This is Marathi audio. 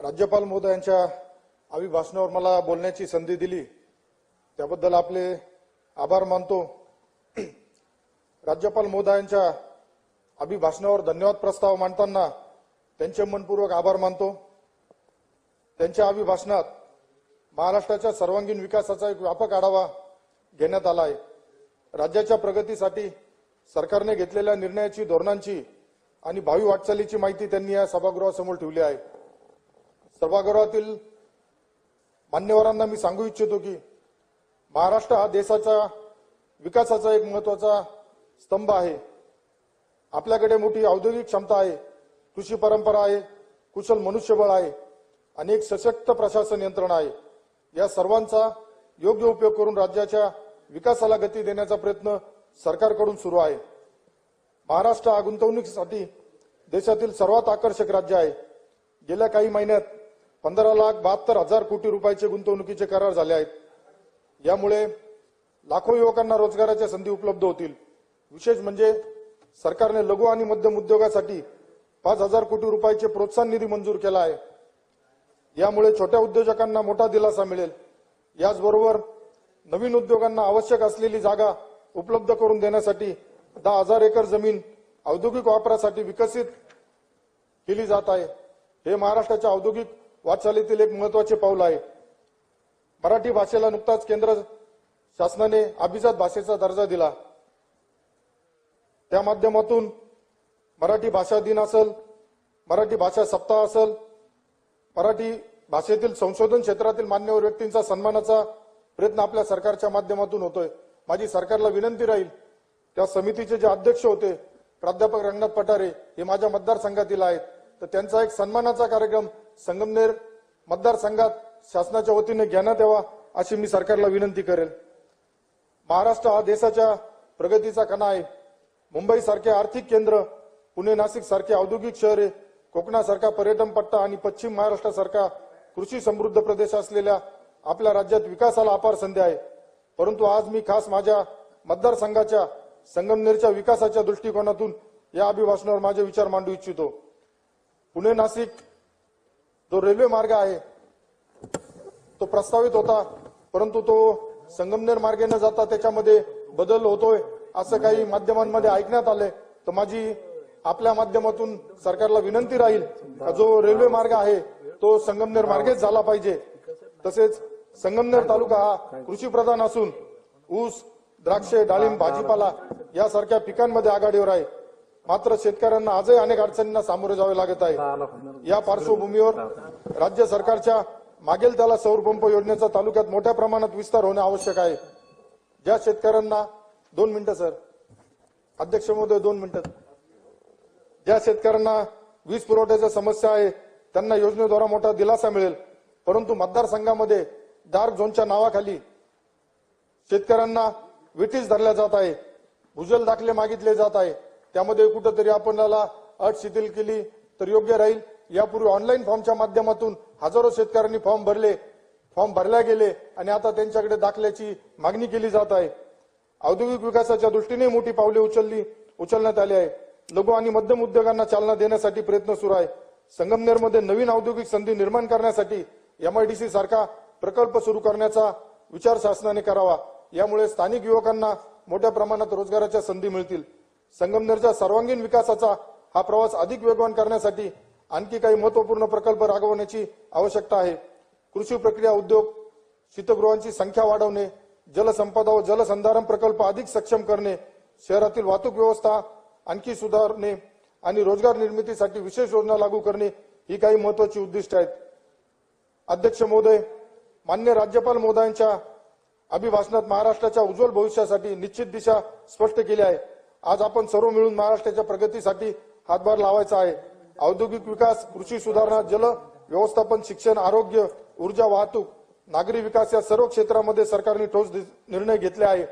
राज्यपाल महोदयांच्या अभिभाषणावर मला बोलण्याची संधी दिली. त्याबद्दल आपले आभार मानतो. राज्यपाल महोदयांच्या अभिभाषणावर धन्यवाद प्रस्ताव मांडताना त्यांचे मनपूर्वक आभार मानतो. त्यांच्या अभिभाषणात महाराष्ट्राच्या सर्वांगीण विकासाचा एक व्यापक आढावा घेण्यात आला आहे. राज्याच्या प्रगतीसाठी सरकारने घेतलेल्या निर्णयाची धोरणांची आणि भावी वाटचालीची माहिती त्यांनी या सभागृहासमोर ठेवली आहे. सभागृहातील मान्यवरांना मी सांगू इच्छितो की महाराष्ट्र हा देशाचा विकासाचा एक महत्त्वाचा स्तंभ आहे. आपल्याकडे मोठी औद्योगिक क्षमता आहे कृषी परंपरा आहे कुशल मनुष्यबळ आहे आणि एक सशक्त प्रशासन यंत्रणा आहे. या सर्वांचा योग्य उपयोग करून राज्याच्या विकासाला गती देण्याचा प्रयत्न सरकारकडून सुरू आहे. महाराष्ट्र हा गुंतवणुकीसाठी देशातील सर्वात आकर्षक राज्य आहे. गेल्या काही महिन्यात पंधरा लाख बहात्तर हजार कोटी रुपयाचे गुंतवणुकीचे करार झाले आहेत. यामुळे लाखो युवकांना रोजगाराच्या संधी उपलब्ध होतील. विशेष म्हणजे सरकारने लघु आणि मध्यम उद्योगासाठी पाच हजार कोटी रुपयाचे प्रोत्साहन निधी मंजूर केला आहे. यामुळे छोट्या उद्योजकांना मोठा दिलासा मिळेल. याचबरोबर नवीन उद्योगांना आवश्यक असलेली जागा उपलब्ध करून देण्यासाठी दहा हजार एकर जमीन औद्योगिक वापरासाठी विकसित केली जात आहे. हे महाराष्ट्राच्या औद्योगिक वाटचालीतील एक महत्त्वाचे पाऊल आहे. मराठी भाषेला नुकताच केंद्र शासनाने अभिजात भाषेचा दर्जा दिला. त्या माध्यमातून मराठी भाषा दिन असेल मराठी भाषा सप्ताह असेल मराठी भाषेतील संशोधन क्षेत्रातील मान्यवर व्यक्तींचा सन्मानाचा प्रयत्न आपल्या सरकारच्या माध्यमातून होतोय. माझी सरकारला विनंती राहील त्या समितीचे जे अध्यक्ष होते प्राध्यापक रंगनाथ पठारे हे माझ्या मतदारसंघातील आहेत. तर त्यांचा एक सन्मानाचा कार्यक्रम संगमनेर मतदारसंघात शासनाच्या वतीने घेण्यात यावा अशी मी सरकारला विनंती करेल. महाराष्ट्र हा देशाच्या प्रगतीचा कणा आहे. मुंबई सारखे आर्थिक केंद्र पुणे नाशिक सारखे औद्योगिक शहरे कोकणासारखा पर्यटन पट्टा आणि पश्चिम महाराष्ट्रासारखा कृषी समृद्ध प्रदेश असलेल्या आपल्या राज्यात विकासाला अपार संधी आहे. परंतु आज मी खास माझ्या मतदारसंघाच्या संगमनेरच्या विकासाच्या दृष्टिकोनातून या अभिभाषणावर माझे विचार मांडू इच्छितो. पुणे नाशिक जो रेल्वे मार्ग आहे तो प्रस्तावित होता परंतु तो संगमनेर मार्गे न जाता त्याच्यामध्ये बदल होतोय असं काही माध्यमांमध्ये ऐकण्यात आले तर माझी आपल्या माध्यमातून सरकारला विनंती राहील का जो रेल्वे मार्ग आहे तो संगमनेर मार्गेच झाला पाहिजे. तसेच संगमनेर तालुका हा कृषी प्रधान असून ऊस द्राक्षे डाळिंब भाजीपाला यासारख्या पिकांमध्ये आघाडीवर आहे. मात्र शेतकऱ्यांना आजही अनेक अडचणींना सामोरे जावे लागत आहे. या पार्श्वभूमीवर राज्य सरकारच्या मागेल त्याला सौर पंप योजनेचा तालुक्यात मोठ्या प्रमाणात विस्तार होणे आवश्यक आहे. ज्या शेतकऱ्यांना दोन मिनिटं सर. अध्यक्ष महोदय दोन मिनिटं. ज्या शेतकऱ्यांना वीज पुरवठ्याच्या समस्या आहे त्यांना योजनेद्वारा मोठा दिलासा मिळेल. परंतु मतदारसंघामध्ये डार्क झोनच्या नावाखाली शेतकऱ्यांना विटीस धरल्या जात आहे. भूजल दाखले मागितले जात आहे. त्यामध्ये कुठंतरी आपल्याला अट शिथिल केली तर योग्य राहील. यापूर्वी ऑनलाईन फॉर्मच्या माध्यमातून हजारो शेतकऱ्यांनी फॉर्म भरले. फॉर्म भरल्या गेले आणि आता त्यांच्याकडे दाखल्याची मागणी केली जात आहे. औद्योगिक विकासाच्या दृष्टीने मोठी पावले उचलली उचलण्यात आली आहे. लघु आणि मध्यम उद्योगांना चालना देण्यासाठी प्रयत्न सुरू आहे. संगमनेरमध्ये नवीन औद्योगिक संधी निर्माण करण्यासाठी एमआयडीसी सारखा प्रकल्प सुरू करण्याचा विचार शासनाने करावा. यामुळे स्थानिक युवकांना मोठ्या प्रमाणात रोजगाराच्या संधी मिळतील. संगमनेरच्या सर्वांगीण विकासाचा हा प्रवास अधिक वेगवान करण्यासाठी आणखी काही महत्त्वपूर्ण प्रकल्प राबवण्याची आवश्यकता आहे. कृषी प्रक्रिया उद्योग शीतगृहांची संख्या वाढवणे जलसंपदा व जलसंधारण प्रकल्प अधिक सक्षम करणे शहरातील वाहतूक व्यवस्था आणखी सुधारणे आणि रोजगार निर्मितीसाठी विशेष योजना लागू करणे ही काही महत्वाची उद्दिष्ट आहेत. अध्यक्ष महोदय मान्य राज्यपाल महोदयांच्या अभिभाषणात महाराष्ट्राच्या उज्ज्वल भविष्यासाठी निश्चित दिशा स्पष्ट केली आहे. आज आपण सर्व मिळून महाराष्ट्राच्या प्रगतीसाठी हातभार लावायचा आहे. औद्योगिक विकास कृषी सुधारणा जल व्यवस्थापन शिक्षण आरोग्य ऊर्जा वाहतूक नागरी विकास या सर्व क्षेत्रामध्ये सरकारने ठोस निर्णय घेतले आहे.